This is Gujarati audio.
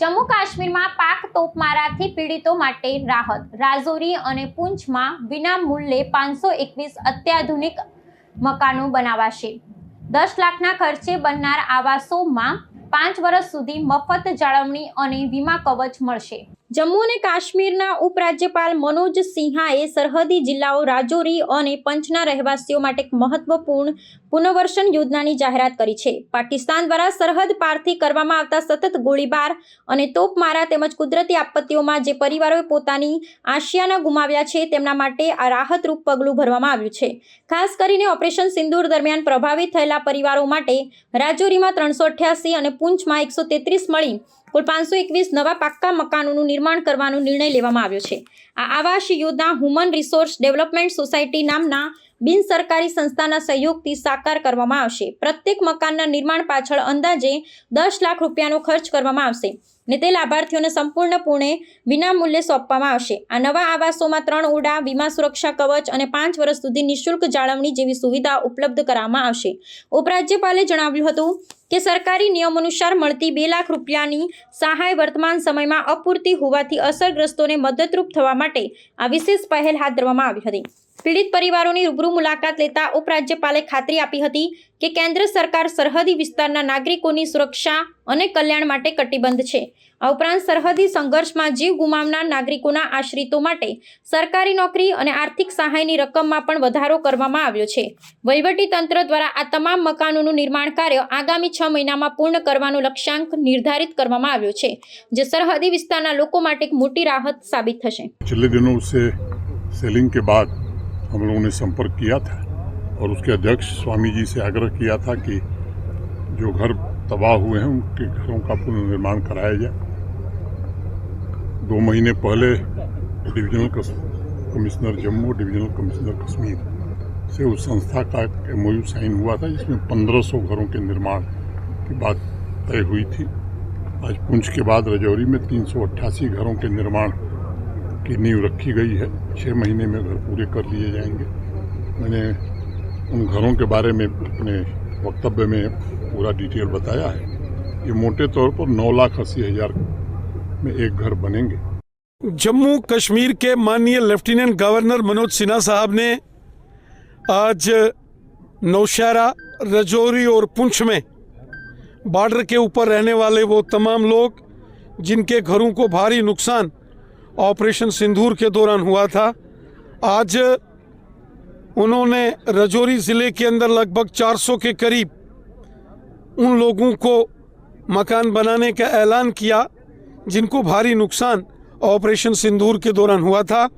જમ્મુ કાશ્મીરમાં પાક તોપમારાથી પીડિતો માટે રાહત. રાજૌરી અને પૂંછમાં વિના મૂલ્યે પાંચસો એકવીસ અત્યાધુનિક મકાનો બનાવાશે. દસ લાખના ખર્ચે બનનાર આવાસોમાં પાંચ વર્ષ સુધી મફત જાળવણી અને વીમા કવચ મળશે. જમ્મુ અને કાશ્મીરના ઉપરાજ્યપાલ મનોજ સિંહાએ સરહદી જિલ્લાઓ રાજૌરી અને પંચના રહેવાસીઓ માટે એક મહત્વપૂર્ણ પુનર્વસન યોજનાની જાહેરાત કરી છે. પાકિસ્તાન દ્વારા સરહદ પારથી કરવામાં આવતા સતત ગોળીબાર અને તોપમારા તેમજ કુદરતી આપત્તિઓમાં જે પરિવારોએ પોતાની આશિયાના ગુમાવ્યા છે તેમના માટે આ રાહતરૂપ પગલું ભરવામાં આવ્યું છે. ખાસ કરીને ઓપરેશન સિંદૂર દરમિયાન પ્રભાવિત થયેલા પરિવારો માટે રાજૌરીમાં ત્રણસો અઠ્યાસી અને પૂંછમાં એકસો તેત્રીસ મળી કુલ પાંચસો એકવીસ નવા પાક્કા મકાનોનું નિર્માણ કરવાનો નિર્ણય લેવામાં આવ્યો છે. આ Awas Yojana human resource development society નામના બિન સરકારી સંસ્થાના સહયોગથી સાકાર કરવામાં આવશે. પ્રત્યેક મકાનના નિર્માણ પાછળ અંદાજે દસ લાખ રૂપિયાનો ખર્ચ કરવામાં આવશે ને તે લાભાર્થીઓને સંપૂર્ણપણે વિનામૂલ્યે સોંપવામાં આવશે. આ નવા આવાસોમાં ત્રણ ઓરડા, વીમા સુરક્ષા કવચ અને પાંચ વર્ષ સુધી નિઃશુલ્ક જાળવણી જેવી સુવિધા ઉપલબ્ધ કરાવવામાં આવશે. ઉપરાજ્યપાલે જણાવ્યું હતું કે સરકારી નિયમ અનુસાર મળતી બે લાખ રૂપિયાની સહાય વર્તમાન સમયમાં અપૂરતી હોવાથી અસરગ્રસ્તોને મદદરૂપ થવા માટે આ વિશેષ પહેલ હાથ ધરવામાં આવી હતી. પીડિત પરિવારોની રૂબરૂ મુલાકાત લેતા ઉપરાજ્યપાલે ખાતરી આપી હતી કે કેન્દ્ર સરકાર સરહદી વિસ્તારના નાગરિકોની સુરક્ષા અને કલ્યાણ માટે કટિબદ્ધ છે આ ઉપરાંત સરહદી સંઘર્ષમાં જીવ ગુમાવનાર નાગરિકોના આશ્રિતો માટે સરકારી નોકરી અને આર્થિક સહાયની રકમમાં પણ વધારો કરવામાં આવ્યો છે વહીવટી તંત્ર દ્વારા આ તમામ મકાનોનું નિર્માણ કાર્ય આગામી છ મહિનામાં પૂર્ણ કરવાનો લક્ષ્યાંક નિર્ધારિત કરવામાં આવ્યો છે જે સરહદી વિસ્તારના લોકો માટે એક મોટી રાહત સાબિત થશે पिछले दिनों से सेलिंग के बाद हम लोगों ने संपर्क किया था और उसके अध्यक्ष स्वामी जी से आग्रह किया था कि जो घर तबाह हुए हैं उनके घरों का पुनर्निर्माण कराया जाए। दो महीने पहले divisional commissioner Jammu, divisional commissioner Kashmir से उस संस्था का एम साइन हुआ था, जिसमें 1500 घरों के निर्माण की बात तय हुई थी। आज पुंछ के बाद रजौरी में तीन सौ अट्ठासी घरों के निर्माण की नींव रखी गई है। छः महीने में घर पूरे कर लिए जाएँगे। मैंने उन घरों के बारे में अपने वक्तव्य में पूरा डिटेल बताया है ये मोटे तौर पर नौ लाख अस्सी हज़ार में एक घर बनेंगे। जम्मू कश्मीर के माननीय लेफ्टिनेंट गवर्नर मनोज सिन्हा साहब ने आज नौशहरा, रजौरी और पुंछ में बॉर्डर के ऊपर रहने वाले वो तमाम लोग जिनके घरों को भारी नुकसान ऑपरेशन सिंदूर के दौरान हुआ था, आज उन्होंने रजौरी ज़िले के अंदर लगभग 400 के करीब उन लोगों को मकान बनाने का ऐलान किया, जिनको भारी नुकसान ऑपरेशन सिंदूर के दौरान हुआ था।